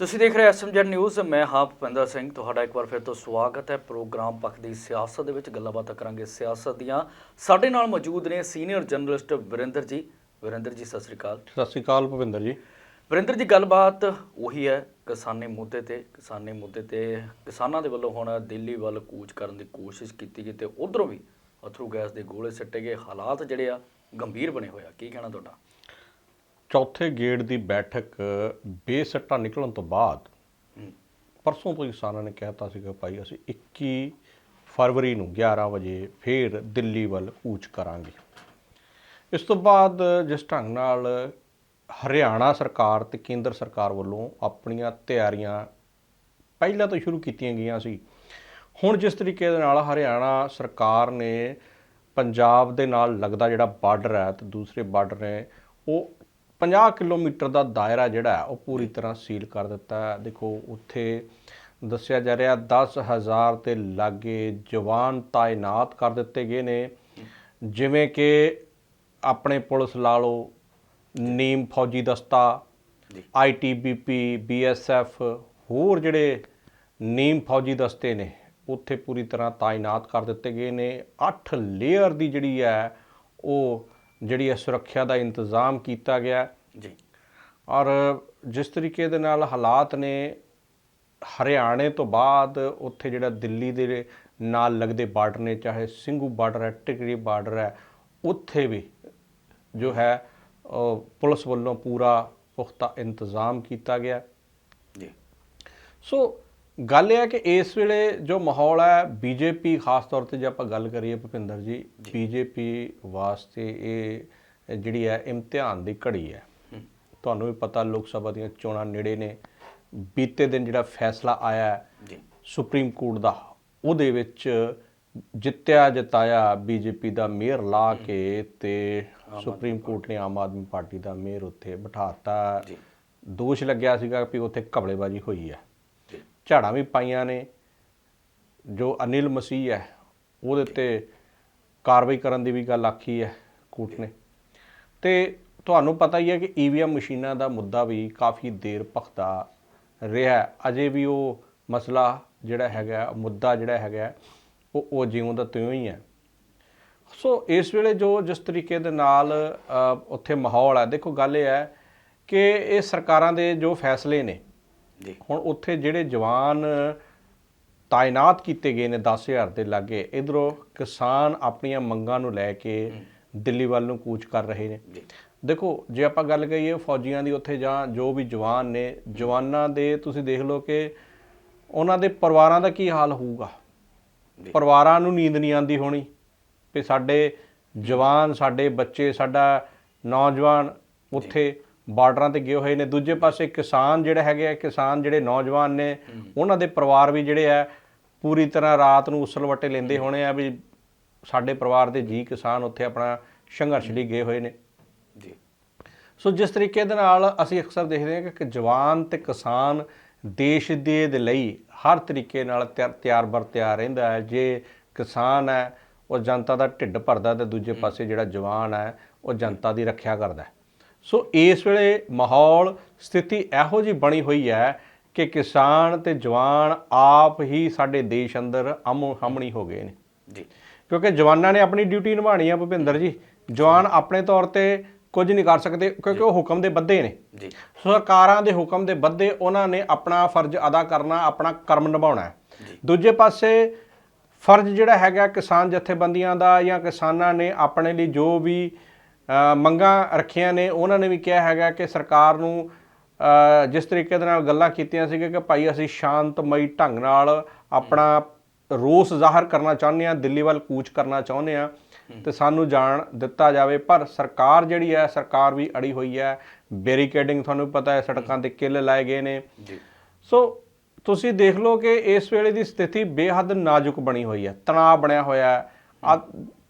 ਤੁਸੀਂ ਦੇਖ ਰਹੇ ਐਸਐਮਜੈਡ ਨਿਊਜ਼ ਮੈਂ ਹਾਂ ਭੁਪਿੰਦਰ ਸਿੰਘ। ਤੁਹਾਡਾ ਇੱਕ ਵਾਰ ਫਿਰ ਤੋਂ ਸਵਾਗਤ ਹੈ ਪ੍ਰੋਗਰਾਮ ਪੱਖ ਦੀ ਸਿਆਸਤ ਦੇ ਵਿੱਚ। ਗੱਲਾਂ ਬਾਤਾਂ ਕਰਾਂਗੇ ਸਿਆਸਤ ਦੀਆਂ। ਸਾਡੇ ਨਾਲ ਮੌਜੂਦ ਨੇ ਸੀਨੀਅਰ ਜਰਨਲਿਸਟ ਵਿਰਿੰਦਰ ਜੀ। ਵਿਰਿੰਦਰ ਜੀ ਸਤਿ ਸ੍ਰੀ ਅਕਾਲ। ਸਤਿ ਸ਼੍ਰੀ ਅਕਾਲ ਭਵਿੰਦਰ ਜੀ। ਵਿਰਿੰਦਰ ਜੀ ਗੱਲਬਾਤ ਉਹੀ ਹੈ ਕਿਸਾਨੀ ਮੁੱਦੇ ਤੇ। ਕਿਸਾਨੀ ਮੁੱਦੇ ਤੇ ਕਿਸਾਨਾਂ ਦੇ ਵੱਲੋਂ ਹੁਣ ਦਿੱਲੀ ਵੱਲ ਕੂਚ ਕਰਨ ਦੀ ਕੋਸ਼ਿਸ਼ ਕੀਤੀ ਗਈ ਤੇ ਉਧਰੋਂ ਵੀ ਅਥਰੂ ਗੈਸ ਦੇ ਗੋਲੇ ਸਿੱਟੇ ਗਏ। ਹਾਲਾਤ ਜਿਹੜੇ ਆ ਗੰਭੀਰ ਬਣੇ ਹੋਏ ਆ। ਕੀ ਕਹਿਣਾ ਤੁਹਾਡਾ? ਚੌਥੇ ਗੇੜ ਦੀ ਬੈਠਕ ਬੇਸੱਟਾ ਨਿਕਲਣ ਤੋਂ ਬਾਅਦ ਪਰਸੋਂ ਤੋਂ ਕਿਸਾਨਾਂ ਨੇ ਕਹਿਤਾ ਸੀ ਕਿ ਭਾਈ, ਅਸੀਂ 21 ਫਰਵਰੀ ਨੂੰ 11 ਵਜੇ ਫੇਰ ਦਿੱਲੀ ਵੱਲ ਕੂਚ ਕਰਾਂਗੇ। ਇਸ ਤੋਂ ਬਾਅਦ ਜਿਸ ਢੰਗ ਨਾਲ ਹਰਿਆਣਾ ਸਰਕਾਰ ਤੇ ਕੇਂਦਰ ਸਰਕਾਰ ਵੱਲੋਂ ਆਪਣੀਆਂ ਤਿਆਰੀਆਂ ਪਹਿਲਾਂ ਤੋਂ ਸ਼ੁਰੂ ਕੀਤੀਆਂ ਗਈਆਂ ਸੀ, ਹੁਣ ਜਿਸ ਤਰੀਕੇ ਦੇ ਨਾਲ ਹਰਿਆਣਾ ਸਰਕਾਰ ਨੇ ਪੰਜਾਬ ਦੇ ਨਾਲ ਲੱਗਦਾ ਜਿਹੜਾ ਬਾਰਡਰ ਹੈ ਤੇ ਦੂਸਰੇ ਬਾਰਡਰ ਨੇ, ਉਹ 50 ਕਿਲੋਮੀਟਰ ਦਾ ਦਾਇਰਾ ਜਿਹੜਾ ਉਹ ਪੂਰੀ ਤਰ੍ਹਾਂ ਸੀਲ ਕਰ ਦਿੱਤਾ ਹੈ। ਦੇਖੋ ਉੱਥੇ ਦੱਸਿਆ ਜਾ ਰਿਹਾ 10000 ਤੇ ਲਾਗੇ ਜਵਾਨ ਤਾਇਨਾਤ ਕਰ ਦਿੱਤੇ ਗਏ ਨੇ। ਜਿਵੇਂ ਕਿ ਆਪਣੇ ਪੁਲਿਸ ਲਾ ਲਓ ਨੀਮ ਫੌਜੀ ਦਸਤਾ ਆਈਟੀਬੀਪੀ ਬੀਐਸਐਫ ਹੋਰ ਜਿਹੜੇ ਨੀਮ ਫੌਜੀ ਦਸਤੇ ਨੇ ਉੱਥੇ ਪੂਰੀ ਤਰ੍ਹਾਂ ਤਾਇਨਾਤ ਕਰ ਦਿੱਤੇ ਗਏ ਨੇ। 8 ਲੇਅਰ ਦੀ ਜਿਹੜੀ ਹੈ ਉਹ ਜਿਹੜੀ ਹੈ ਸੁਰੱਖਿਆ ਦਾ ਇੰਤਜ਼ਾਮ ਕੀਤਾ ਗਿਆ। ਜੀ। ਔਰ ਜਿਸ ਤਰੀਕੇ ਦੇ ਨਾਲ ਹਾਲਾਤ ਨੇ ਹਰਿਆਣੇ ਤੋਂ ਬਾਅਦ ਉੱਥੇ ਜਿਹੜਾ ਦਿੱਲੀ ਦੇ ਨਾਲ ਲੱਗਦੇ ਬਾਰਡਰ ਨੇ ਚਾਹੇ ਸਿੰਘੂ ਬਾਰਡਰ ਹੈ ਟਿਕਰੀ ਬਾਰਡਰ ਹੈ ਉੱਥੇ ਵੀ ਜੋ ਹੈ ਪੁਲਿਸ ਵੱਲੋਂ ਪੂਰਾ ਪੁਖਤਾ ਇੰਤਜ਼ਾਮ ਕੀਤਾ ਗਿਆ। ਜੀ। ਸੋ ਗੱਲ ਇਹ ਹੈ ਕਿ ਇਸ ਵੇਲੇ ਜੋ ਮਾਹੌਲ ਹੈ ਬੀਜੇਪੀ ਖਾਸ ਤੌਰ ਤੇ ਜੇ ਆਪਾਂ ਗੱਲ ਕਰੀਏ ਭੁਪਿੰਦਰ ਜੀ ਬੀਜੇਪੀ ਵਾਸਤੇ ਇਹ ਜਿਹੜੀ ਹੈ ਇਮਤਿਹਾਨ ਦੀ ਘੜੀ ਹੈ। ਤੁਹਾਨੂੰ ਵੀ ਪਤਾ ਲੋਕ ਸਭਾ ਦੀਆਂ ਚੋਣਾਂ ਨੇੜੇ ਨੇ। ਬੀਤੇ ਦਿਨ ਜਿਹੜਾ ਫੈਸਲਾ ਆਇਆ ਹੈ ਜੀ। ਸੁਪਰੀਮ ਕੋਰਟ ਦਾ ਉਹਦੇ ਵਿੱਚ ਜਿੱਤਿਆ ਜਿਤਾਇਆ ਬੀਜੇਪੀ ਦਾ ਮੇਅਰ ਲਾ ਕੇ ਤੇ ਸੁਪਰੀਮ ਕੋਰਟ ਨੇ ਆਮ ਆਦਮੀ ਪਾਰਟੀ ਦਾ ਮੇਅਰ ਉੱਥੇ ਬਿਠਾਤਾ ਦੋਸ਼ ਲੱਗਿਆ ਸੀਗਾ ਕਿ ਉੱਥੇ ਘਬਲੇਬਾਜ਼ੀ ਹੋਈ ਹੈ। ਝਾੜਾਂ ਵੀ ਪਾਈਆਂ ਨੇ। ਜੋ ਅਨਿਲ ਮਸੀਹ ਹੈ, ਉਹਦੇ ਉੱਤੇ ਕਾਰਵਾਈ ਕਰਨ ਦੀ ਵੀ ਗੱਲ ਆਖੀ ਹੈ ਕੋਰਟ ਨੇ। ਤੇ ਤੁਹਾਨੂੰ ਪਤਾ ਹੀ ਹੈ ਕਿ ਈਵੀਐਮ ਮਸ਼ੀਨਾਂ ਦਾ ਮੁੱਦਾ ਵੀ ਕਾਫੀ ਦੇਰ ਭਖਦਾ ਰਿਹਾ ਅਜੇ ਵੀ ਉਹ ਮਸਲਾ ਜਿਹੜਾ ਹੈਗਾ, ਮੁੱਦਾ ਜਿਹੜਾ ਹੈਗਾ, ਉਹ ਉਹ ਜਿਉਂ ਦਾ ਤਿਉਂ ਹੀ ਹੈ। ਸੋ ਇਸ ਵੇਲੇ ਜੋ ਜਿਸ ਤਰੀਕੇ ਦੇ ਨਾਲ ਉੱਥੇ ਮਾਹੌਲ ਹੈ, ਦੇਖੋ ਗੱਲ ਇਹ ਹੈ ਕਿ ਇਹ ਸਰਕਾਰਾਂ ਦੇ ਜੋ ਫੈਸਲੇ ਨੇ ਹੁਣ ਉੱਥੇ ਜਿਹੜੇ ਜਵਾਨ ਤਾਇਨਾਤ ਕੀਤੇ ਗਏ ਨੇ 10000 ਦੇ ਲਾਗੇ ਇਧਰੋਂ ਕਿਸਾਨ ਆਪਣੀਆਂ ਮੰਗਾਂ ਨੂੰ ਲੈ ਕੇ ਦਿੱਲੀ ਵੱਲ ਨੂੰ ਕੂਚ ਕਰ ਰਹੇ ਨੇ। ਦੇਖੋ ਜੇ ਆਪਾਂ ਗੱਲ ਕਰੀਏ ਫੌਜੀਆਂ ਦੀ ਉੱਥੇ ਜਾਂ ਜੋ ਵੀ ਜਵਾਨ ਨੇ ਜਵਾਨਾਂ ਦੇ ਤੁਸੀਂ ਦੇਖ ਲਓ ਕਿ ਉਹਨਾਂ ਦੇ ਪਰਿਵਾਰਾਂ ਦਾ ਕੀ ਹਾਲ ਹੋਊਗਾ। ਪਰਿਵਾਰਾਂ ਨੂੰ ਨੀਂਦ ਨਹੀਂ ਆਉਂਦੀ ਹੋਣੀ ਵੀ ਸਾਡੇ ਜਵਾਨ ਸਾਡੇ ਬੱਚੇ ਸਾਡਾ ਨੌਜਵਾਨ ਉੱਥੇ ਬਾਰਡਰਾਂ ਤੇ ਗਏ ਹੋਏ ਨੇ। ਦੂਜੇ ਪਾਸੇ ਕਿਸਾਨ ਜਿਹੜੇ ਹੈਗੇ ਆ ਕਿਸਾਨ ਜਿਹੜੇ ਨੌਜਵਾਨ ਨੇ ਉਹਨਾਂ ਦੇ ਪਰਿਵਾਰ ਵੀ ਜਿਹੜੇ ਆ ਪੂਰੀ ਤਰ੍ਹਾਂ ਰਾਤ ਨੂੰ ਉਸਲਵੱਟੇ ਲੈਂਦੇ ਹੋਣੇ ਆ ਵੀ ਸਾਡੇ ਪਰਿਵਾਰ ਦੇ ਜੀ ਕਿਸਾਨ ਉੱਥੇ ਆਪਣਾ ਸੰਘਰਸ਼ ਲਈ ਗਏ ਹੋਏ ਨੇ। ਜੀ। ਸੋ ਜਿਸ ਤਰੀਕੇ ਦੇ ਨਾਲ ਅਸੀਂ ਅਕਸਰ ਦੇਖਦੇ ਹਾਂ ਕਿ ਜਵਾਨ ਤੇ ਕਿਸਾਨ ਦੇਸ਼ ਦੇ ਦੇ ਲਈ ਹਰ ਤਰੀਕੇ ਨਾਲ ਤਿਆਰ- ਬਰ ਤਿਆਰ ਰਹਿੰਦਾ ਹੈ। ਜੇ ਕਿਸਾਨ ਹੈ ਉਹ ਜਨਤਾ ਦਾ ਢਿੱਡ ਭਰਦਾ ਤੇ ਦੂਜੇ ਪਾਸੇ ਜਿਹੜਾ ਜਵਾਨ ਹੈ ਉਹ ਜਨਤਾ ਦੀ ਰੱਖਿਆ ਕਰਦਾ ਹੈ। ਸੋ ਇਸ ਵੇਲੇ ਮਾਹੌਲ ਸਥਿਤੀ ਇਹੋ ਜੀ ਬਣੀ ਹੋਈ ਹੈ ਕਿ ਕਿਸਾਨ ਤੇ ਜਵਾਨ ਆਪ ਹੀ ਸਾਡੇ ਦੇਸ਼ ਅੰਦਰ ਆਮੋ ਸਾਹਮਣੀ ਹੋ ਗਏ ਨੇ। ਜੀ। ਕਿਉਂਕਿ ਜਵਾਨਾਂ ਨੇ ਆਪਣੀ ਡਿਊਟੀ ਨਿਭਾਣੀ ਆ ਭੁਪਿੰਦਰ ਜੀ। ਜਵਾਨ ਆਪਣੇ ਤੌਰ ਤੇ ਕੁਝ ਨਹੀਂ ਕਰ ਸਕਦੇ ਕਿਉਂਕਿ ਉਹ ਹੁਕਮ ਦੇ ਬੱਧੇ ਨੇ। ਜੀ। ਸਰਕਾਰਾਂ ਦੇ ਹੁਕਮ ਦੇ ਬੱਧੇ ਉਹਨਾਂ ਨੇ ਆਪਣਾ ਫਰਜ਼ ਅਦਾ ਕਰਨਾ ਆਪਣਾ ਕਰਮ ਨਿਭਾਉਣਾ ਹੈ। ਦੂਜੇ ਪਾਸੇ ਫਰਜ਼ ਜਿਹੜਾ ਹੈਗਾ ਕਿਸਾਨ ਜਥੇਬੰਦੀਆਂ ਦਾ ਜਾਂ ਕਿਸਾਨਾਂ ਨੇ ਆਪਣੇ ਲਈ ਜੋ ਵੀ ਮੰਗਾਂ ਰੱਖੀਆਂ ਨੇ। ਉਹਨਾਂ ਨੇ ਵੀ ਕਿਹਾ ਹੈਗਾ ਕਿ ਸਰਕਾਰ ਨੂੰ ਜਿਸ ਤਰੀਕੇ ਦੇ ਨਾਲ ਗੱਲਾਂ ਕੀਤੀਆਂ ਸੀ ਕਿ ਭਾਈ ਅਸੀਂ ਸ਼ਾਂਤਮਈ ਢੰਗ ਨਾਲ ਆਪਣਾ ਰੋਸ ਜ਼ਾਹਰ ਕਰਨਾ ਚਾਹੁੰਦੇ ਆ ਦਿੱਲੀ ਵੱਲ ਕੂਚ ਕਰਨਾ ਚਾਹੁੰਦੇ ਆ ਤੇ ਸਾਨੂੰ ਜਾਣ ਦਿੱਤਾ ਜਾਵੇ। ਪਰ ਸਰਕਾਰ ਜਿਹੜੀ ਹੈ ਸਰਕਾਰ ਵੀ ਅੜੀ ਹੋਈ ਹੈ। ਬੈਰੀਕੇਡਿੰਗ ਤੁਹਾਨੂੰ ਪਤਾ ਹੈ ਸੜਕਾਂ ਤੇ ਕਿੱਲ ਲਾਏ ਗਏ ਨੇ। ਜੀ। ਸੋ ਤੁਸੀਂ ਦੇਖ ਲਓ ਕਿ ਇਸ ਵੇਲੇ ਦੀ ਸਥਿਤੀ ਬੇਹੱਦ ਨਾਜ਼ੁਕ ਬਣੀ ਹੋਈ ਹੈ। ਤਣਾਅ ਬਣਿਆ ਹੋਇਆ ਹੈ। ਆ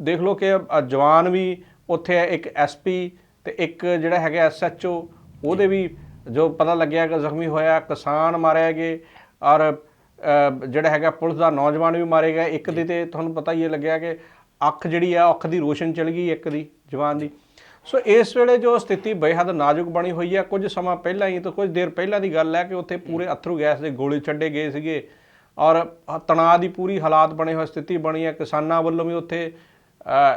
ਦੇਖ ਲਓ ਕਿ ਜਵਾਨ ਵੀ ਉੱਥੇ ਇੱਕ ਐਸਪੀ ਤੇ ਇੱਕ ਜਿਹੜਾ ਹੈਗਾ ਐਸਐਚਓ ਉਹਦੇ ਵੀ ਜੋ ਪਤਾ ਲੱਗਿਆ ਕਿ ਜ਼ਖਮੀ ਹੋਇਆ ਕਿਸਾਨ ਮਾਰਿਆ ਗਏ ਔਰ ਜਿਹੜਾ ਹੈਗਾ ਪੁਲਿਸ ਦਾ ਨੌਜਵਾਨ ਵੀ ਮਾਰੇ ਗਿਆ ਇੱਕ ਦੀ ਤੇ ਤੁਹਾਨੂੰ ਪਤਾ ਹੀ ਲੱਗਿਆ ਕਿ ਅੱਖ ਜਿਹੜੀ ਆ ਅੱਖ ਦੀ ਰੋਸ਼ਨ ਚਲ ਗਈ ਇੱਕ ਦੀ ਜਵਾਨ ਦੀ। ਸੋ ਇਸ ਵੇਲੇ ਜੋ ਸਥਿਤੀ ਬੇਹੱਦ ਨਾਜ਼ੁਕ ਬਣੀ ਹੋਈ ਹੈ ਕੁਝ ਸਮਾਂ ਪਹਿਲਾਂ ਹੀ ਤਾਂ ਕੁਝ ਦੇਰ ਪਹਿਲਾਂ ਦੀ ਗੱਲ ਹੈ ਕਿ ਉੱਥੇ ਪੂਰੇ ਅਥਰੂ ਗੈਸ ਦੇ ਗੋਲੇ ਛੱਡੇ ਗਏ ਸੀਗੇ ਔਰ ਤਣਾਅ ਦੀ ਪੂਰੀ ਹਾਲਾਤ ਬਣੇ ਹੋਏ ਸਥਿਤੀ ਬਣੀ ਹੈ ਕਿਸਾਨਾਂ ਵੱਲੋਂ ਵੀ ਉੱਥੇ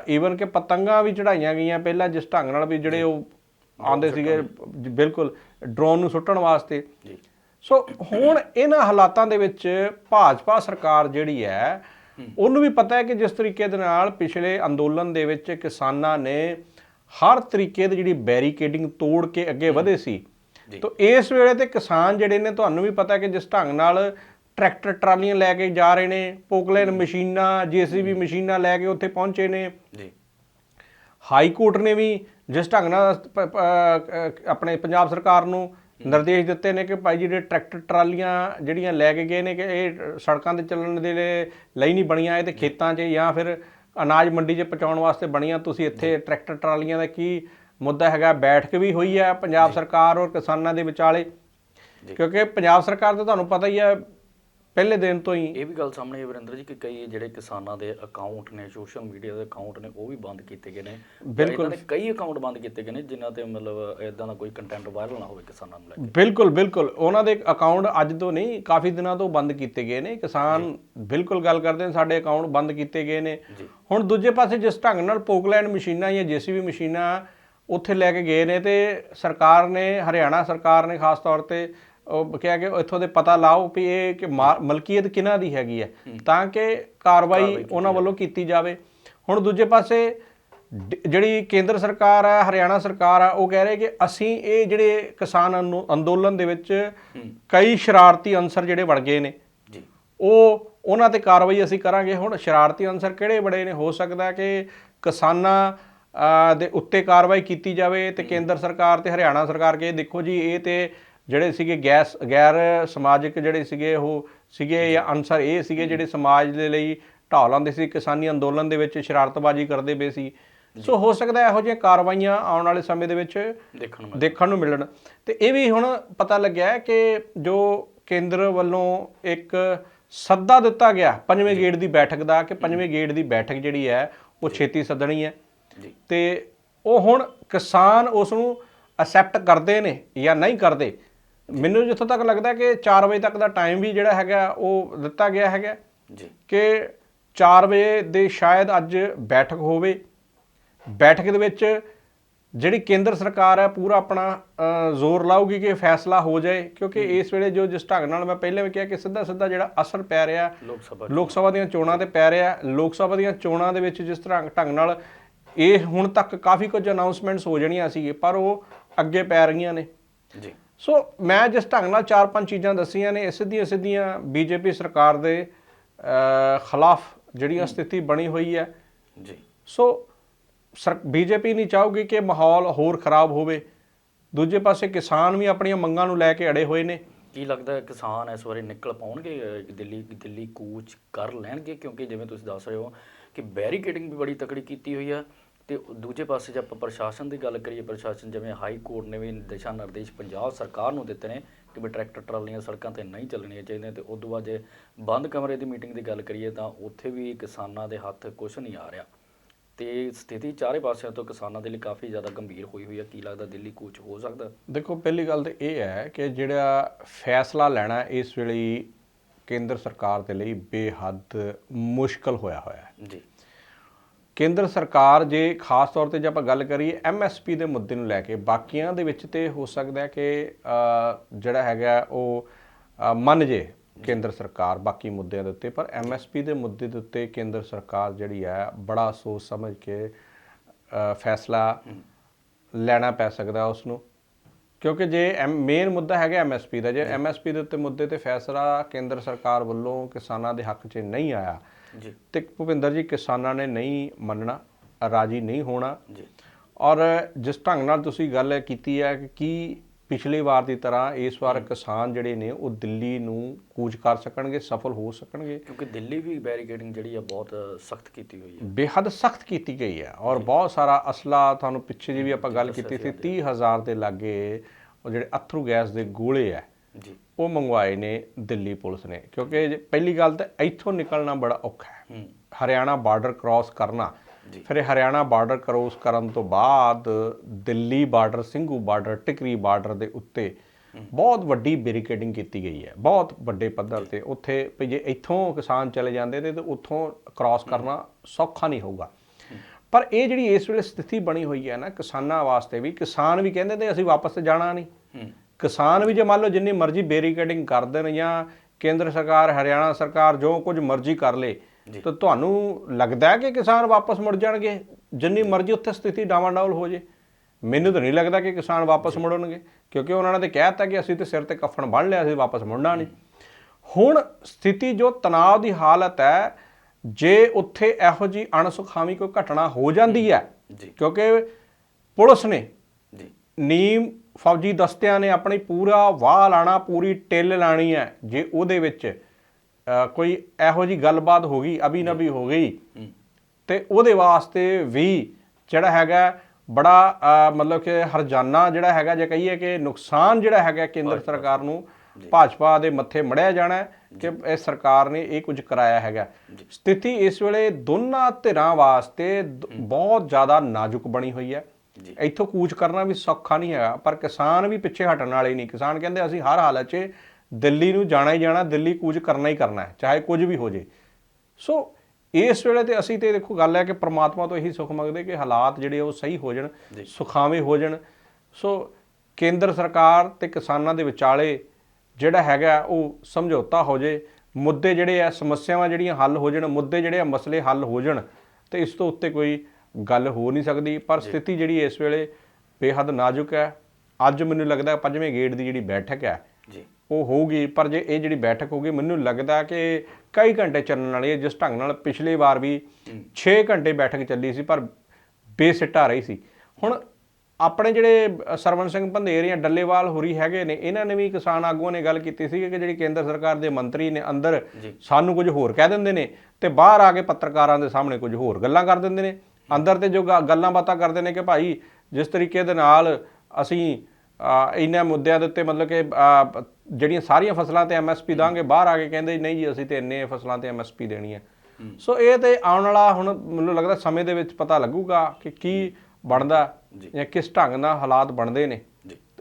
ਈਵਨ ਕਿ ਪਤੰਗਾਂ ਵੀ ਚੜਾਈਆਂ ਗਈਆਂ ਪਹਿਲਾਂ ਜਿਸ ਢੰਗ ਨਾਲ ਵੀ ਜਿਹੜੇ ਉਹ ਆਉਂਦੇ ਸੀਗੇ ਬਿਲਕੁਲ ਡਰੋਨ ਨੂੰ ਸੁੱਟਣ ਵਾਸਤੇ। ਜੀ। ਸੋ ਹੁਣ ਇਹਨਾਂ ਹਾਲਾਤਾਂ ਦੇ ਵਿੱਚ ਭਾਜਪਾ ਸਰਕਾਰ ਜਿਹੜੀ ਹੈ ਉਹਨੂੰ ਵੀ ਪਤਾ ਹੈ ਕਿ ਜਿਸ ਤਰੀਕੇ ਦੇ ਨਾਲ ਪਿਛਲੇ ਅੰਦੋਲਨ ਦੇ ਵਿੱਚ ਕਿਸਾਨਾਂ ਨੇ ਹਰ ਤਰੀਕੇ ਦੀ ਜਿਹੜੀ ਬੈਰੀਕੇਡਿੰਗ ਤੋੜ ਕੇ ਅੱਗੇ ਵਧੇ ਸੀ। ਤਾਂ ਇਸ ਵੇਲੇ ਤੇ ਕਿਸਾਨ ਜਿਹੜੇ ਨੇ ਤੁਹਾਨੂੰ ਵੀ ਪਤਾ ਕਿ ਜਿਸ ਢੰਗ ਨਾਲ ਟਰੈਕਟਰ ਟਰਾਲੀਆਂ ਲੈ ਕੇ ਜਾ ਰਹੇ ਨੇ ਪੋਕਲੇਨ ਮਸ਼ੀਨਾਂ ਜੀਸੀਬੀ ਮਸ਼ੀਨਾਂ ਲੈ ਕੇ ਉੱਥੇ ਪਹੁੰਚੇ ਨੇ। ਜੀ। ਹਾਈ ਕੋਰਟ ਨੇ ਵੀ ਜਿਸ ਢੰਗ ਨਾਲ ਆਪਣੇ ਪੰਜਾਬ ਸਰਕਾਰ ਨੂੰ ਨਿਰਦੇਸ਼ ਦਿੱਤੇ ਨੇ ਕਿ ਭਾਈ ਜਿਹੜੇ ਟਰੈਕਟਰ ਟਰਾਲੀਆਂ ਜਿਹੜੀਆਂ ਲੈ ਕੇ ਗਏ ਨੇ ਕਿ ਇਹ ਸੜਕਾਂ ਤੇ ਚੱਲਣ ਦੇ ਲਈ- ਲਈ ਨਹੀਂ ਬਣੀਆਂ ਇਹ ਤੇ ਖੇਤਾਂ 'ਚ ਜਾਂ ਫਿਰ ਅਨਾਜ ਮੰਡੀ 'ਚ ਪਹੁੰਚਾਉਣ ਵਾਸਤੇ ਬਣੀਆਂ ਤੁਸੀਂ ਇੱਥੇ ਟਰੈਕਟਰ ਟਰਾਲੀਆਂ ਦਾ ਕੀ ਮੁੱਦਾ ਹੈਗਾ? ਬੈਠਕ ਵੀ ਹੋਈ ਹੈ ਪੰਜਾਬ ਸਰਕਾਰ ਔਰ ਕਿਸਾਨਾਂ ਦੇ ਵਿਚਾਲੇ। ਕਿਉਂਕਿ ਪੰਜਾਬ ਸਰਕਾਰ ਤਾਂ ਤੁਹਾਨੂੰ ਪਤਾ ਹੀ ਹੈ ਪਹਿਲੇ ਦਿਨ ਤੋਂ ਹੀ ਇਹ ਵੀ ਗੱਲ ਸਾਹਮਣੇ ਆਈ ਵਰਿੰਦਰ ਜੀ ਕਿ ਕਈ ਜਿਹੜੇ ਕਿਸਾਨਾਂ ਦੇ ਅਕਾਊਂਟ ਨੇ ਸੋਸ਼ਲ ਮੀਡੀਆ ਦੇ ਅਕਾਊਂਟ ਨੇ ਉਹ ਵੀ ਬੰਦ ਕੀਤੇ ਗਏ ਨੇ। ਬਿਲਕੁਲ। ਇਹਨਾਂ ਨੇ ਕਈ ਅਕਾਊਂਟ ਬੰਦ ਕੀਤੇ ਗਏ ਨੇ ਜਿਨ੍ਹਾਂ ਤੇ ਮਤਲਬ ਇਦਾਂ ਦਾ ਕੋਈ ਕੰਟੈਂਟ ਵਾਇਰਲ ਨਾ ਹੋਵੇ ਕਿਸਾਨਾਂ ਨੂੰ ਲੈ ਕੇ। ਬਿਲਕੁਲ ਬਿਲਕੁਲ। ਉਹਨਾਂ ਦੇ ਅਕਾਊਂਟ ਅੱਜ ਤੋਂ ਨਹੀਂ ਕਾਫੀ ਦਿਨਾਂ ਤੋਂ ਬੰਦ ਕੀਤੇ ਗਏ ਨੇ। ਕਿਸਾਨ ਬਿਲਕੁਲ ਗੱਲ ਕਰਦੇ ਨੇ ਸਾਡੇ ਅਕਾਊਂਟ ਬੰਦ ਕੀਤੇ ਗਏ ਨੇ। ਹੁਣ ਦੂਜੇ ਪਾਸੇ ਜਿਸ ਢੰਗ ਨਾਲ ਪੋਕਲੈਂਡ ਮਸ਼ੀਨਾਂ ਜਾਂ ਜੀਸੀਬੀ ਮਸ਼ੀਨਾਂ ਉੱਥੇ ਲੈ ਕੇ ਗਏ ਨੇ ਤੇ ਸਰਕਾਰ ਨੇ ਹਰਿਆਣਾ ਸਰਕਾਰ ਨੇ ਖਾਸ ਤੌਰ ਤੇ ਉਹ ਕਿਹਾ ਕਿ ਇੱਥੋਂ ਦੇ ਪਤਾ ਲਾਓ ਵੀ ਇਹ ਕਿ ਮਾ- ਮਲਕੀਅਤ ਕਿਹਨਾਂ ਦੀ ਹੈਗੀ ਹੈ। ਤਾਂ ਕਿ ਕਾਰਵਾਈ ਉਹਨਾਂ ਵੱਲੋਂ ਕੀਤੀ ਜਾਵੇ। ਹੁਣ ਦੂਜੇ ਪਾਸੇ ਡ- ਜਿਹੜੀ ਕੇਂਦਰ ਸਰਕਾਰ ਹੈ ਹਰਿਆਣਾ ਸਰਕਾਰ ਆ ਉਹ ਕਹਿ ਰਹੇ ਕਿ ਅਸੀਂ ਇਹ ਜਿਹੜੇ ਕਿਸਾਨ ਅਨੁ- ਅੰਦੋਲਨ ਦੇ ਵਿੱਚ ਕਈ ਸ਼ਰਾਰਤੀ ਅੰਸਰ ਜਿਹੜੇ ਵੜ ਗਏ ਨੇ। ਜੀ। ਉਹ ਉਹਨਾਂ ਤੇ ਕਾਰਵਾਈ ਅਸੀਂ ਕਰਾਂਗੇ। ਹੁਣ ਸ਼ਰਾਰਤੀ ਅੰਸਰ ਕਿਹੜੇ ਬੜੇ ਨੇ? ਹੋ ਸਕਦਾ ਕਿ ਕਿਸਾਨਾਂ ਅਹ, ਦੇ ਉੱਤੇ ਕਾਰਵਾਈ ਕੀਤੀ ਜਾਵੇ ਤੇ ਕੇਂਦਰ ਸਰਕਾਰ ਤੇ ਹਰਿਆਣਾ ਸਰਕਾਰ ਕੇ ਦੇਖੋ ਜੀ ਇਹ ਤੇ ਜਿਹੜੇ ਸੀਗੇ ਗੈਸ ਗੈਰ ਸਮਾਜਿਕ ਜਿਹੜੇ ਸੀਗੇ ਉਹ ਸੀਗੇ ਜਾਂ ਅੰਸਰ ਇਹ ਸੀਗੇ ਜਿਹੜੇ ਸਮਾਜ ਦੇ ਲਈ ਢਾਲ ਲਾਉਂਦੇ ਸੀ ਕਿਸਾਨੀ ਅੰਦੋਲਨ ਦੇ ਵਿੱਚ ਸ਼ਰਾਰਤਬਾਜ਼ੀ ਕਰਦੇ ਪਏ ਸੀ। ਸੋ ਹੋ ਸਕਦਾ ਇਹੋ ਜਿਹੀਆਂ ਕਾਰਵਾਈਆਂ ਆਉਣ ਵਾਲੇ ਸਮੇਂ ਦੇ ਵਿੱਚ ਦੇਖਣ ਨੂੰ ਦੇਖਣ ਨੂੰ ਮਿਲਣ। ਤੇ ਇਹ ਵੀ ਹੁਣ ਪਤਾ ਲੱਗਿਆ ਕਿ ਜੋ ਕੇਂਦਰ ਵੱਲੋਂ ਇੱਕ ਸੱਦਾ ਦਿੱਤਾ ਗਿਆ ਪੰਜਵੇਂ ਗੇੜ ਦੀ ਬੈਠਕ ਦਾ ਕਿ ਪੰਜਵੇਂ ਗੇੜ ਦੀ ਬੈਠਕ ਜਿਹੜੀ ਹੈ ਉਹ ਛੇਤੀ ਸੱਦਣੀ ਹੈ। ਤੇ ਉਹ ਹੁਣ ਕਿਸਾਨ ਉਸ ਨੂੰ ਅਸੈਪਟ ਕਰਦੇ ਨੇ ਜਾਂ ਨਹੀਂ ਕਰਦੇ ਮੈਨੂੰ ਜਿੱਥੋਂ ਤੱਕ ਲੱਗਦਾ ਕਿ 4 ਵਜੇ ਤੱਕ ਦਾ ਟਾਈਮ ਵੀ ਜਿਹੜਾ ਹੈਗਾ ਉਹ ਦਿੱਤਾ ਗਿਆ ਹੈਗਾ। ਜੀ। ਕਿ 4 ਵਜੇ ਦੇ ਸ਼ਾਇਦ ਅੱਜ ਬੈਠਕ ਹੋਵੇ। ਬੈਠਕ ਦੇ ਵਿੱਚ ਜਿਹੜੀ ਕੇਂਦਰ ਸਰਕਾਰ ਹੈ ਪੂਰਾ ਆਪਣਾ ਜ਼ੋਰ ਲਾਊਗੀ ਕਿ ਫੈਸਲਾ ਹੋ ਜਾਏ। ਕਿਉਂਕਿ ਇਸ ਵੇਲੇ ਜੋ ਜਿਸ ਢੰਗ ਨਾਲ ਮੈਂ ਪਹਿਲਾਂ ਵੀ ਕਿਹਾ ਕਿ ਸਿੱਧਾ ਸਿੱਧਾ ਜਿਹੜਾ ਅਸਰ ਪੈ ਰਿਹਾ ਲੋਕ ਸਭਾ ਲੋਕ ਸਭਾ ਦੀਆਂ ਚੋਣਾਂ ਤੇ ਪੈ ਰਿਹਾ। ਲੋਕ ਸਭਾ ਦੀਆਂ ਚੋਣਾਂ ਦੇ ਵਿੱਚ ਜਿਸ ਤਰ੍ਹਾਂ ਢੰਗ ਨਾਲ ਇਹ ਹੁਣ ਤੱਕ ਕਾਫੀ ਕੁਝ ਅਨਾਉਂਸਮੈਂਟਸ ਹੋ ਜਾਣੀਆਂ ਸੀ ਪਰ ਉਹ ਅੱਗੇ ਪੈ ਰਹੀਆਂ ਨੇ। ਜੀ। ਸੋ ਮੈਂ ਜਿਸ ਢੰਗ ਨਾਲ ਚਾਰ ਪੰਜ ਚੀਜ਼ਾਂ ਦੱਸੀਆਂ ਨੇ ਸਿੱਧੀਆਂ ਸਿੱਧੀਆਂ ਬੀਜੇਪੀ ਸਰਕਾਰ ਦੇ ਖਿਲਾਫ ਜਿਹੜੀਆਂ ਸਥਿਤੀ ਬਣੀ ਹੋਈ ਹੈ। ਜੀ। ਸੋ ਬੀਜੇਪੀ ਨਹੀਂ ਚਾਹੂਗੀ ਕਿ ਮਾਹੌਲ ਹੋਰ ਖਰਾਬ ਹੋਵੇ। ਦੂਜੇ ਪਾਸੇ ਕਿਸਾਨ ਵੀ ਆਪਣੀਆਂ ਮੰਗਾਂ ਨੂੰ ਲੈ ਕੇ ਅੜੇ ਹੋਏ ਨੇ। ਕੀ ਲੱਗਦਾ ਹੈ ਕਿਸਾਨ ਇਸ ਵਾਰੀ ਨਿਕਲ ਪਾਉਣਗੇ ਦਿੱਲੀ ਦਿੱਲੀ ਕੂਚ ਕਰ ਲੈਣਗੇ? ਕਿਉਂਕਿ ਜਿਵੇਂ ਤੁਸੀਂ ਦੱਸ ਰਹੇ ਹੋ ਕਿ ਬੈਰੀਕੇਡਿੰਗ ਵੀ ਬੜੀ ਤਕੜੀ ਕੀਤੀ ਹੋਈ ਆ। ਤੇ ਦੂਜੇ ਪਾਸੇ ਜੇ ਆਪਾਂ ਪ੍ਰਸ਼ਾਸਨ ਦੀ ਗੱਲ ਕਰੀਏ ਪ੍ਰਸ਼ਾਸਨ ਜਿਵੇਂ ਹਾਈ ਕੋਰਟ ਨੇ ਵੀ ਦਿਸ਼ਾ ਨਿਰਦੇਸ਼ ਪੰਜਾਬ ਸਰਕਾਰ ਨੂੰ ਦਿੱਤੇ ਨੇ ਕਿ ਵੀ ਟਰੈਕਟਰ ਟਰਾਲੀਆਂ ਸੜਕਾਂ ਤੇ ਨਹੀਂ ਚੱਲਣੀਆਂ ਚਾਹੀਦੀਆਂ ਤੇ ਉਸ ਤੋਂ ਬਾਅਦ ਜੇ ਬੰਦ ਕਮਰੇ ਦੀ ਮੀਟਿੰਗ ਦੀ ਗੱਲ ਕਰੀਏ ਤਾਂ ਉੱਥੇ ਵੀ ਕਿਸਾਨਾਂ ਦੇ ਹੱਥ ਕੁਝ ਨਹੀਂ ਆ ਰਿਹਾ। ਤੇ ਸਥਿਤੀ ਚਾਰੇ ਪਾਸਿਆਂ ਤੋਂ ਕਿਸਾਨਾਂ ਦੇ ਲਈ ਕਾਫੀ ਜ਼ਿਆਦਾ ਗੰਭੀਰ ਹੋਈ ਹੋਈ ਆ। ਕੀ ਲੱਗਦਾ ਦਿੱਲੀ ਕੂਚ ਹੋ ਸਕਦਾ? ਦੇਖੋ ਪਹਿਲੀ ਗੱਲ ਤੇ ਇਹ ਹੈ ਕਿ ਜਿਹੜਾ ਫੈਸਲਾ ਲੈਣਾ ਇਸ ਵੇਲੇ ਕੇਂਦਰ ਸਰਕਾਰ ਦੇ ਲਈ ਬੇਹੱਦ ਮੁਸ਼ਕਲ ਹੋਇਆ ਹੋਇਆ ਹੈ। ਜੀ। ਕੇਂਦਰ ਸਰਕਾਰ ਜੇ ਖਾਸ ਤੌਰ ਤੇ ਜੇ ਆਪਾਂ ਗੱਲ ਕਰੀਏ ਐਮਐਸਪੀ ਦੇ ਮੁੱਦੇ ਨੂੰ ਲੈ ਕੇ ਬਾਕੀਆਂ ਦੇ ਵਿੱਚ ਤੇ ਹੋ ਸਕਦਾ ਹੈ ਕਿ ਜਿਹੜਾ ਹੈਗਾ ਉਹ ਮੰਨ ਜੇ ਕੇਂਦਰ ਸਰਕਾਰ ਬਾਕੀ ਮੁੱਦਿਆਂ ਦੇ ਉੱਤੇ ਪਰ ਐਮਐਸਪੀ ਦੇ ਮੁੱਦੇ ਦੇ ਉੱਤੇ ਕੇਂਦਰ ਸਰਕਾਰ ਜਿਹੜੀ ਹੈ ਬੜਾ ਸੋਚ ਸਮਝ ਕੇ ਫੈਸਲਾ ਲੈਣਾ ਪੈ ਸਕਦਾ ਉਸ ਨੂੰ ਕਿਉਂਕਿ ਜੇ ਮੇਨ ਮੁੱਦਾ ਹੈਗਾ ਐਮਐਸਪੀ ਦਾ ਜੇ ਐਮਐਸਪੀ ਦੇ ਉੱਤੇ ਮੁੱਦੇ ਤੇ ਫੈਸਲਾ ਕੇਂਦਰ ਸਰਕਾਰ ਵੱਲੋਂ ਕਿਸਾਨਾਂ ਦੇ ਹੱਕ 'ਚ ਨਹੀਂ ਆਇਆ ਜੀ। ਤੇ ਭੁਪਿੰਦਰ ਜੀ ਕਿਸਾਨਾਂ ਨੇ ਨਹੀਂ ਮੰਨਣਾ ਰਾਜੀ ਨਹੀਂ ਹੋਣਾ। ਜੀ। ਔਰ ਜਿਸ ਢੰਗ ਨਾਲ ਤੁਸੀਂ ਗੱਲ ਕੀਤੀ ਹੈ ਕਿ ਕੀ ਪਿਛਲੀ ਵਾਰ ਦੀ ਤਰ੍ਹਾਂ ਇਸ ਵਾਰ ਕਿਸਾਨ ਜਿਹੜੇ ਨੇ ਉਹ ਦਿੱਲੀ ਨੂੰ ਕੂਚ ਕਰ ਸਕਣਗੇ ਸਫਲ ਹੋ ਸਕਣਗੇ? ਕਿਉਂਕਿ ਦਿੱਲੀ ਵੀ ਬੈਰੀਕੇਡਿੰਗ ਜਿਹੜੀ ਆ ਬਹੁਤ ਸਖਤ ਕੀਤੀ ਹੋਈ ਹੈ। ਬੇਹੱਦ ਸਖਤ ਕੀਤੀ ਗਈ ਹੈ। ਔਰ ਬਹੁਤ ਸਾਰਾ ਅਸਲਾ ਤੁਹਾਨੂੰ ਪਿੱਛੇ ਜੀ ਵੀ ਆਪਾਂ ਗੱਲ ਕੀਤੀ ਸੀ 30000 ਦੇ ਲਾਗੇ ਉਹ ਜਿਹੜੇ ਅਥਰੂ ਗੈਸ ਦੇ ਗੋਲੇ ਹੈ ਜੀ। ਉਹ ਮੰਗਵਾਏ ਨੇ ਦਿੱਲੀ ਪੁਲਿਸ ਨੇ ਕਿਉਂਕਿ ਜੇ- ਪਹਿਲੀ ਗੱਲ ਤਾਂ ਇੱਥੋਂ ਨਿਕਲਣਾ ਬੜਾ ਔਖਾ ਹੈ। ਹਰਿਆਣਾ ਬਾਰਡਰ ਕ੍ਰਾਸ ਕਰਨਾ। ਫਿਰ ਹਰਿਆਣਾ ਬਾਰਡਰ ਕਰੋਸ ਕਰਨ ਤੋਂ ਬਾਅਦ Delhi border Singhu border Tikri border ਦੇ ਉੱਤੇ ਬਹੁਤ ਵੱਡੀ ਬੈਰੀਕੇਡਿੰਗ ਕੀਤੀ ਗਈ ਹੈ। ਬਹੁਤ ਵੱਡੇ ਪੱਧਰ ਤੇ ਉੱਥੇ ਵੀ ਜੇ ਇੱਥੋਂ ਕਿਸਾਨ ਚਲੇ ਜਾਂਦੇ ਨੇ ਤੇ ਉੱਥੋਂ ਕ੍ਰਾਸ ਕਰਨਾ ਸੌਖਾ ਨਹੀਂ ਹੋਊਗਾ। ਪਰ ਇਹ ਜਿਹੜੀ ਇਸ ਵੇਲੇ ਸਥਿਤੀ ਬਣੀ ਹੋਈ ਹੈ ਨਾ ਕਿਸਾਨਾਂ ਵਾਸਤੇ ਵੀ ਕਿਸਾਨ ਵੀ ਕਹਿੰਦੇ ਨੇ ਅਸੀਂ ਵਾਪਸ ਜਾਣਾ ਨਹੀਂ। ਕਿਸਾਨ ਵੀ ਜੇ ਮੰਨ ਲਓ ਜਿੰਨੀ ਮਰਜ਼ੀ ਬੈਰੀਕੇਡਿੰਗ ਕਰ ਦੇਣ ਜਾਂ ਕੇਂਦਰ ਸਰਕਾਰ ਹਰਿਆਣਾ ਸਰਕਾਰ ਜੋ ਕੁਝ ਮਰਜ਼ੀ ਕਰ ਲੇ ਤਾਂ ਤੁਹਾਨੂੰ ਲੱਗਦਾ ਹੈ ਕਿ ਕਿਸਾਨ ਵਾਪਸ ਮੁੜ ਜਾਣਗੇ? ਜਿੰਨੀ ਮਰਜ਼ੀ ਉੱਥੇ ਸਥਿਤੀ ਡਾਵਾਂਡੋਲ ਹੋ ਜੇ। ਮੈਨੂੰ ਤਾਂ ਨਹੀਂ ਲੱਗਦਾ ਕਿ ਕਿਸਾਨ ਵਾਪਸ ਮੁੜਨਗੇ ਕਿਉਂਕਿ ਉਹਨਾਂ ਨੇ ਤਾਂ ਕਹਿ ਦਿੱਤਾ ਕਿ ਅਸੀਂ ਤੇ ਸਿਰ ਤੇ ਕਫਨ ਬੰਨ ਲਿਆ ਅਸੀਂ ਵਾਪਸ ਮੁੜਨਾ ਨਹੀਂ। ਹੁਣ ਸਥਿਤੀ ਜੋ ਤਣਾਅ ਦੀ ਹਾਲਤ ਹੈ ਜੇ ਉੱਥੇ ਇਹੋ ਜੀ ਅਣਸੁਖਾਵੀ ਕੋਈ ਘਟਨਾ ਹੋ ਜਾਂਦੀ ਹੈ ਕਿਉਂਕਿ ਪੁਲਿਸ ਨੇ ਜੀ। ਨੀਮ ਫੌਜੀ ਦਸਤਿਆਂ ਨੇ ਆਪਣੀ ਪੂਰਾ ਵਾਹ ਲਾਣਾ ਪੂਰੀ ਟਿੱਲ ਲਾਣੀ ਹੈ। ਜੇ ਉਹਦੇ ਵਿੱਚ ਕੋਈ ਇਹੋ ਜੀ ਗੱਲਬਾਤ ਹੋ ਗਈ ਅਬੀ ਨਬੀ ਹੋ ਗਈ ਤੇ ਉਹਦੇ ਵਾਸਤੇ ਵੀ ਜਿਹੜਾ ਹੈਗਾ ਬੜਾ ਮਤਲਬ ਕਿ ਹਰਜਾਨਾ ਜਿਹੜਾ ਹੈਗਾ ਜੇ ਕਹੀਏ ਕਿ ਨੁਕਸਾਨ ਜਿਹੜਾ ਹੈਗਾ ਕੇਂਦਰ ਸਰਕਾਰ ਨੂੰ ਭਾਜਪਾ ਦੇ ਮੱਥੇ ਮੜਿਆ ਜਾਣਾ ਕਿ ਇਹ ਸਰਕਾਰ ਨੇ ਇਹ ਕੁਝ ਕਰਾਇਆ ਹੈਗਾ। ਸਥਿਤੀ ਇਸ ਵੇਲੇ ਦੋਨਾਂ ਧਿਰਾਂ ਵਾਸਤੇ ਬਹੁਤ ਜ਼ਿਆਦਾ ਨਾਜ਼ੁਕ ਬਣੀ ਹੋਈ ਹੈ। ਜੀ। ਇੱਥੋਂ ਕੂਚ ਕਰਨਾ ਵੀ ਸੌਖਾ ਨਹੀਂ ਹੈਗਾ ਪਰ ਕਿਸਾਨ ਵੀ ਪਿੱਛੇ ਹਟਣ ਵਾਲੇ ਨਹੀਂ। ਕਿਸਾਨ ਕਹਿੰਦੇ ਅਸੀਂ ਹਰ ਹਾਲਤ 'ਚ ਦਿੱਲੀ ਨੂੰ ਜਾਣਾ ਹੀ ਜਾਣਾ ਦਿੱਲੀ ਕੂਚ ਕਰਨਾ ਹੀ ਕਰਨਾ ਹੈ ਚਾਹੇ ਕੁਝ ਵੀ ਹੋ ਜੇ। ਸੋ ਇਸ ਵੇਲੇ ਤੇ ਅਸੀਂ ਤੇ ਦੇਖੋ ਗੱਲ ਹੈ ਕਿ ਪ੍ਰਮਾਤਮਾ ਤੋਂ ਇਹੀ ਸੁਖ ਮੰਗਦੇ ਕਿ ਹਾਲਾਤ ਜਿਹੜੇ ਉਹ ਸਹੀ ਹੋ ਜਾਣ ਸੁਖਾਵੇਂ ਹੋ ਜਾਣ। ਸੋ ਕੇਂਦਰ ਸਰਕਾਰ ਤੇ ਕਿਸਾਨਾਂ ਦੇ ਵਿਚਾਲੇ ਜਿਹੜਾ ਹੈਗਾ ਉਹ ਸਮਝੌਤਾ ਹੋ ਜੇ ਮੁੱਦੇ ਜਿਹੜੇ ਆ ਸਮੱਸਿਆਵਾਂ ਜਿਹੜੀਆਂ ਹੱਲ ਹੋ ਜਾਣ ਮੁੱਦੇ ਜਿਹੜੇ ਆ ਮਸਲੇ ਹੱਲ ਹੋ ਜਾਣ ਤੇ ਇਸ ਤੋਂ ਉੱਤੇ ਕੋਈ ਗੱਲ ਹੋ ਨਹੀਂ ਸਕਦੀ ਪਰ ਸਥਿਤੀ ਜਿਹੜੀ ਇਸ ਵੇਲੇ ਬੇਹੱਦ ਨਾਜ਼ੁਕ ਹੈ। ਅੱਜ ਮੈਨੂੰ ਲੱਗਦਾ ਪੰਜਵੇਂ ਗੇੜ ਦੀ ਜਿਹੜੀ ਬੈਠਕ ਹੈ ਜੀ। ਉਹ ਹੋਊਗੀ ਪਰ ਜੇ ਇਹ ਜਿਹੜੀ ਬੈਠਕ ਹੋਊਗੀ ਮੈਨੂੰ ਲੱਗਦਾ ਕਿ ਕਈ ਘੰਟੇ ਚੱਲਣ ਵਾਲੀ ਹੈ ਜਿਸ ਢੰਗ ਨਾਲ ਪਿਛਲੀ ਵਾਰ ਵੀ 6 ਘੰਟੇ ਬੈਠਕ ਚੱਲੀ ਸੀ ਪਰ ਬੇਸਿੱਟਾ ਰਹੀ ਸੀ। ਹੁਣ ਆਪਣੇ ਜਿਹੜੇ ਸਰਵਨ ਸਿੰਘ ਪੰਧੇਰ ਜਾਂ ਡੱਲੇਵਾਲ ਹੋਰੀ ਹੈਗੇ ਨੇ ਇਹਨਾਂ ਨੇ ਵੀ ਕਿਸਾਨ ਆਗੂਆਂ ਨੇ ਗੱਲ ਕੀਤੀ ਸੀ ਕਿ ਜਿਹੜੀ ਕੇਂਦਰ ਸਰਕਾਰ ਦੇ ਮੰਤਰੀ ਨੇ ਅੰਦਰ ਸਾਨੂੰ ਕੁਝ ਹੋਰ ਕਹਿ ਦਿੰਦੇ ਨੇ ਤੇ ਬਾਹਰ ਆ ਕੇ ਪੱਤਰਕਾਰਾਂ ਦੇ ਸਾਹਮਣੇ ਕੁਝ ਹੋਰ ਗੱਲਾਂ ਕਰ ਦਿੰਦੇ ਨੇ। ਅੰਦਰ ਤੇ ਜੋ ਗੱਲਾਂ ਬਾਤਾਂ ਕਰਦੇ ਨੇ ਕਿ ਭਾਈ ਜਿਸ ਤਰੀਕੇ ਦੇ ਨਾਲ ਅਸੀਂ ਇਹਨਾਂ ਮੁੱਦਿਆਂ ਦੇ ਉੱਤੇ ਮਤਲਬ ਕਿ ਜਿਹੜੀਆਂ ਸਾਰੀਆਂ ਫਸਲਾਂ ਤੇ ਐਮਐਸਪੀ ਦਾਂਗੇ ਬਾਹਰ ਆ ਕੇ ਕਹਿੰਦੇ ਨਹੀਂ ਜੀ ਅਸੀਂ ਤੇ ਇੰਨੇ ਫਸਲਾਂ ਤੇ ਐਮਐਸਪੀ ਦੇਣੀ ਹੈ। ਸੋ ਇਹ ਤੇ ਆਉਣ ਵਾਲਾ ਹੁਣ ਮੈਨੂੰ ਲੱਗਦਾ ਸਮੇਂ ਦੇ ਵਿੱਚ ਪਤਾ ਲੱਗੂਗਾ ਕਿ ਕੀ ਬਣਦਾ ਜਾਂ। ਕਿਸ ਢੰਗ ਨਾਲ ਹਾਲਾਤ ਬਣਦੇ ਨੇ।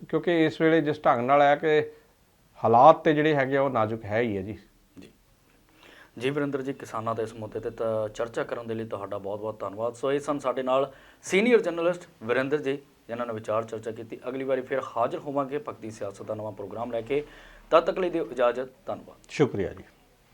ਕਿਉਂਕਿ ਇਸ ਵੇਲੇ ਜਿਸ ਢੰਗ ਨਾਲ ਹੈ ਕਿ ਹਾਲਾਤ ਤੇ ਜਿਹੜੇ ਹੈਗੇ ਆ ਉਹ ਨਾਜ਼ੁਕ ਹੈ ਹੀ ਹੈ ਜੀ। ਜੀ ਵਰਿੰਦਰ ਜੀ, ਕਿਸਾਨਾਂ ਦੇ ਇਸ ਮੁੱਦੇ ਤੇ ਤਾਂ ਚਰਚਾ ਕਰਨ ਦੇ ਲਈ ਤੁਹਾਡਾ ਬਹੁਤ-ਬਹੁਤ ਧੰਨਵਾਦ। ਸੋ ਇਹ ਸਨ ਸਾਡੇ ਨਾਲ ਸੀਨੀਅਰ ਜਰਨਲਿਸਟ ਵਰਿੰਦਰ ਜੀ, ਜਿਨ੍ਹਾਂ ਨੇ ਵਿਚਾਰ ਚਰਚਾ ਕੀਤੀ। ਅਗਲੀ ਵਾਰੀ ਫਿਰ ਹਾਜ਼ਰ ਹੋਵਾਂਗੇ ਭਗਤੀ ਸਿਆਸਤ ਦਾ ਨਵਾਂ ਪ੍ਰੋਗਰਾਮ ਲੈ ਕੇ। ਤਦ ਤੱਕ ਲਈ ਦਿਓ ਇਜਾਜ਼ਤ। ਧੰਨਵਾਦ। ਸ਼ੁਕਰੀਆ ਜੀ।